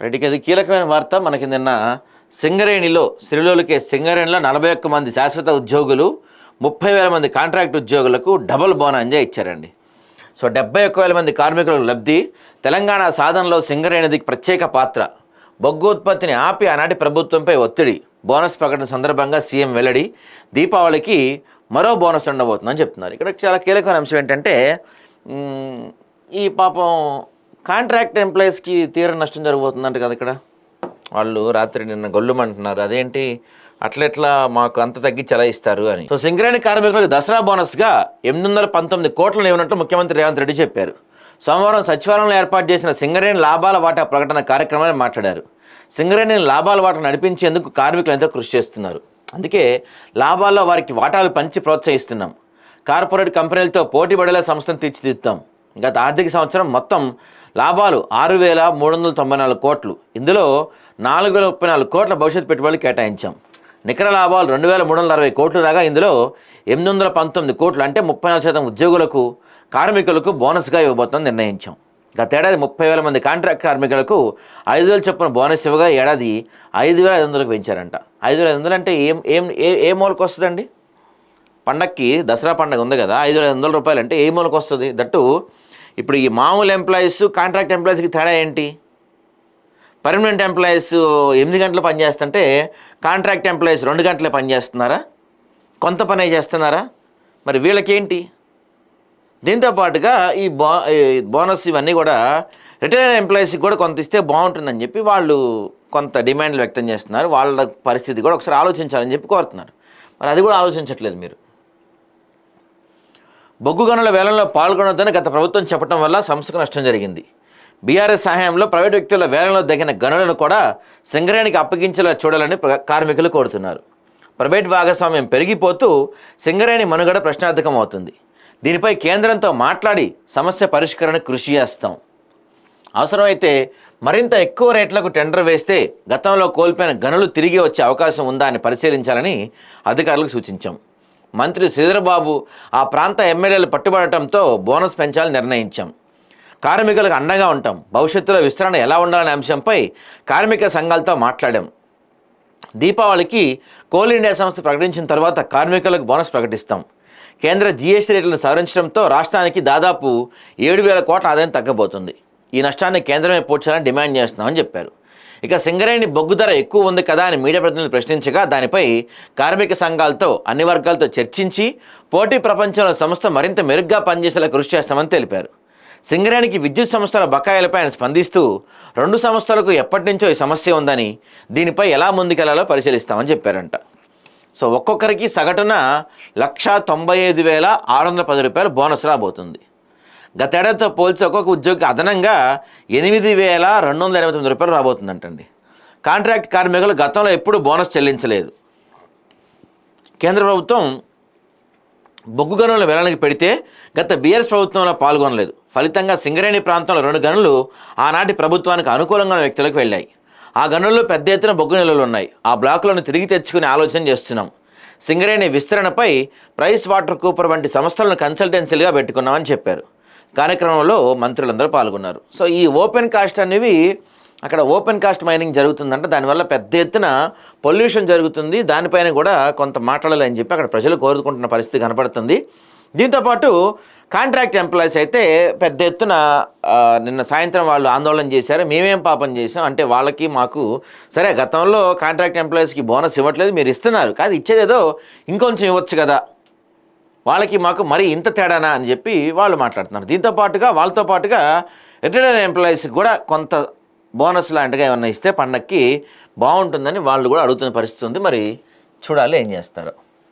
రైట్కి అది కీలకమైన వార్త మనకి నిన్న సింగరేణిలో శ్రీలోలికే సింగరేణిలో నలభై ఒక్క మంది శాశ్వత ఉద్యోగులు ముప్పై వేల మంది కాంట్రాక్ట్ ఉద్యోగులకు డబుల్ బోనాంజా ఇచ్చారండి. సో డెబ్బై ఒక్క వేల మంది కార్మికులకు లబ్ధి తెలంగాణ సాధనలో సింగరేణిది ప్రత్యేక పాత్ర. బొగ్గు ఉత్పత్తిని ఆపి ఆనాటి ప్రభుత్వంపై ఒత్తిడి. బోనస్ ప్రకటన సందర్భంగా సీఎం వెల్లడి దీపావళికి మరో బోనస్ ఉండబోతుందని చెప్తున్నారు. ఇక్కడ చాలా కీలకమైన అంశం ఏంటంటే ఈ పాపం కాంట్రాక్ట్ ఎంప్లాయీస్కి తీర నష్టం జరగబోతుందంట కదా ఇక్కడ. వాళ్ళు రాత్రి నిన్న గొల్లుమంటున్నారు. అదేంటి? అట్లెట్లా మాకు అంత తగ్గించి ఎలా ఇస్తారు అని. సో సింగరేణి కార్మికులకు దసరా బోనస్గా ఎనిమిది వందల పంతొమ్మిది కోట్లను ఇవ్వనట్టు ముఖ్యమంత్రి రేవంత్ రెడ్డి చెప్పారు. సోమవారం సచివాలయంలో ఏర్పాటు చేసిన సింగరేణి లాభాల వాటా ప్రకటన కార్యక్రమాన్ని మాట్లాడారు. సింగరేణిని లాభాల వాటా నడిపించేందుకు కార్మికులు ఎంతో కృషి చేస్తున్నారు. అందుకే లాభాల్లో వారికి వాటాలు పంచి ప్రోత్సహిస్తున్నాం. కార్పొరేట్ కంపెనీలతో పోటీ పడేలా సంస్థను తీర్చిదిద్దాం. గత ఆర్థిక సంవత్సరం మొత్తం లాభాలు ఆరు వేల మూడు వందల తొంభై నాలుగు కోట్లు. ఇందులో నాలుగు వేల ముప్పై నాలుగు కోట్ల భవిష్యత్ పెట్టుబడులు కేటాయించాం. నికర లాభాలు రెండు వేల మూడు వందల అరవై కోట్లు రాగా ఇందులో ఎనిమిది వందల పంతొమ్మిది కోట్లు అంటే ముప్పై నాలుగు శాతం ఉద్యోగులకు కార్మికులకు బోనస్గా ఇవ్వబోతుందని నిర్ణయించాం. గతేడాది ముప్పై వేల మంది కాంట్రాక్ట్ కార్మికులకు ఐదు వేల చొప్పున బోనస్ ఇవ్వగా ఏడాది ఐదు వేల ఐదు వందలకు పెంచారంట. ఐదు వేల ఐదు వందలు అంటే ఏం ఏం ఏ ఏ మూలకు వస్తుందండి పండక్కి దసరా పండగ ఉంది కదా ఐదు వేల వందల రూపాయలు అంటే ఏ మూలకు వస్తుంది? దట్టు ఇప్పుడు ఈ మామూలు ఎంప్లాయీస్ కాంట్రాక్ట్ ఎంప్లాయీస్కి తేడా ఏంటి? పర్మనెంట్ ఎంప్లాయీస్ ఎనిమిది గంటలు పనిచేస్తుంటే కాంట్రాక్ట్ ఎంప్లాయీస్ రెండు గంటలే పనిచేస్తున్నారా కొంత పనే చేస్తున్నారా? మరి వీళ్ళకేంటి? దీంతో పాటుగా ఈ బో ఈ బోనస్ ఇవన్నీ కూడా రిటైర్డ్ ఎంప్లాయీస్కి కూడా కొంత ఇస్తే బాగుంటుందని చెప్పి వాళ్ళు కొంత డిమాండ్లు వ్యక్తం చేస్తున్నారు. వాళ్ళ పరిస్థితి కూడా ఒకసారి ఆలోచించాలని చెప్పి కోరుతున్నారు. మరి అది కూడా ఆలోచించట్లేదు మీరు. బొగ్గు గనుల వేలంలో పాల్గొనొద్దని గత ప్రభుత్వం చెప్పడం వల్ల సంస్థకు నష్టం జరిగింది. బీఆర్ఎస్ సహాయంలో ప్రైవేట్ వ్యక్తుల వేలంలో దగిన గనులను కూడా సింగరేణికి అప్పగించేలా చూడాలని కార్మికులు కోరుతున్నారు. ప్రైవేట్ భాగస్వామ్యం పెరిగిపోతూ సింగరేణి మనుగడ ప్రశ్నార్థకం అవుతుంది దీనిపై కేంద్రంతో మాట్లాడి సమస్య పరిష్కరణకు కృషి చేస్తాం. అవసరమైతే మరింత ఎక్కువ రేట్లకు టెండర్ వేస్తే గతంలో కోల్పోయిన గనులు తిరిగి వచ్చే అవకాశం ఉందా అని పరిశీలించాలని అధికారులకు సూచించాం. మంత్రి శ్రీధరబాబు ఆ ప్రాంత ఎమ్మెల్యేలు పట్టుబడటంతో బోనస్ పెంచాలని నిర్ణయించాం. కార్మికులకు అండగా ఉంటాం. భవిష్యత్తులో విస్తరణ ఎలా ఉండాలనే అంశంపై కార్మిక సంఘాలతో మాట్లాడాం. దీపావళికి కోల్ ఇండియా సంస్థ ప్రకటించిన తర్వాత కార్మికులకు బోనస్ ప్రకటిస్తాం. కేంద్ర జీఎస్టీ రేట్లను సవరించడంతో రాష్ట్రానికి దాదాపు ఏడు వేల కోట్ల ఆదాయం తగ్గబోతుంది. ఈ నష్టాన్ని కేంద్రమే పోడ్చాలని డిమాండ్ చేస్తున్నామని చెప్పారు. ఇక సింగరేణి బొగ్గు ధర ఎక్కువ ఉంది కదా అని మీడియా ప్రతినిధులు ప్రశ్నించగా దానిపై కార్మిక సంఘాలతో అన్ని వర్గాలతో చర్చించి పోటీ ప్రపంచంలో సంస్థ మరింత మెరుగ్గా పనిచేసేలా కృషి చేస్తామని తెలిపారు. సింగరేణికి విద్యుత్ సంస్థల బకాయిలపై ఆయన స్పందిస్తూ రెండు సంస్థలకు ఎప్పటి నుంచో ఈ సమస్య ఉందని దీనిపై ఎలా ముందుకెళ్ళాలో పరిశీలిస్తామని చెప్పారంట. సో ఒక్కొక్కరికి సగటున లక్షా తొంభై ఐదు వేల ఆరు వందల పది రూపాయలు బోనస్ రాబోతుంది. గతేడాదితో పోల్చి ఒక్కొక్క ఉద్యోగికి అదనంగా ఎనిమిది వేల రెండు వందల ఎనభై తొమ్మిది రూపాయలు రాబోతుందంటండి. కాంట్రాక్ట్ కార్మికులు గతంలో ఎప్పుడూ బోనస్ చెల్లించలేదు. కేంద్ర ప్రభుత్వం బొగ్గు గనుల వేలానికి పెడితే గత బీఆర్ఎస్ ప్రభుత్వంలో పాల్గొనలేదు. ఫలితంగా సింగరేణి ప్రాంతంలో రెండు గనులు ఆనాటి ప్రభుత్వానికి అనుకూలంగా ఉన్న వ్యక్తులకు వెళ్ళాయి. ఆ గనుల్లో పెద్ద ఎత్తున బొగ్గు నిల్వలు ఉన్నాయి. ఆ బ్లాకులను తిరిగి తెచ్చుకునే ఆలోచన చేస్తున్నాం. సింగరేణి విస్తరణపై ప్రైస్ వాటర్ కూపర్ వంటి సంస్థలను కన్సల్టెన్సీలుగా పెట్టుకున్నామని చెప్పారు. కార్యక్రమంలో మంత్రులందరూ పాల్గొన్నారు. సో ఈ ఓపెన్ కాస్ట్ అనేవి అక్కడ ఓపెన్ కాస్ట్ మైనింగ్ జరుగుతుందంటే. దానివల్ల పెద్ద ఎత్తున పొల్యూషన్ జరుగుతుంది. దానిపైన కూడా కొంత మాట్లాడాలని చెప్పి అక్కడ ప్రజలు కోరుకుంటున్న పరిస్థితి కనపడుతుంది. దీంతోపాటు కాంట్రాక్ట్ ఎంప్లాయీస్ అయితే పెద్ద ఎత్తున నిన్న సాయంత్రం వాళ్ళు ఆందోళన చేశారు. మేమేం పాపం చేసాం? అంటే వాళ్ళకి మాకు సరే గతంలో కాంట్రాక్ట్ ఎంప్లాయీస్కి బోనస్ ఇవ్వట్లేదు మీరు ఇస్తున్నారు. కాదు ఇచ్చేదేదో ఇంకొంచెం ఇవ్వచ్చు కదా. వాళ్ళకి మాకు మరి ఇంత తేడానా అని చెప్పి వాళ్ళు మాట్లాడుతున్నారు. దీంతో పాటుగా వాళ్ళతో పాటుగా రిటైర్డ్ ఎంప్లాయీస్కి కూడా కొంత బోనస్ లాంటిగా ఏమన్నా ఇస్తే పండక్కి బాగుంటుందని వాళ్ళు కూడా అడుగుతున్న పరిస్థితి ఉంది. మరి చూడాలి ఏం చేస్తారో.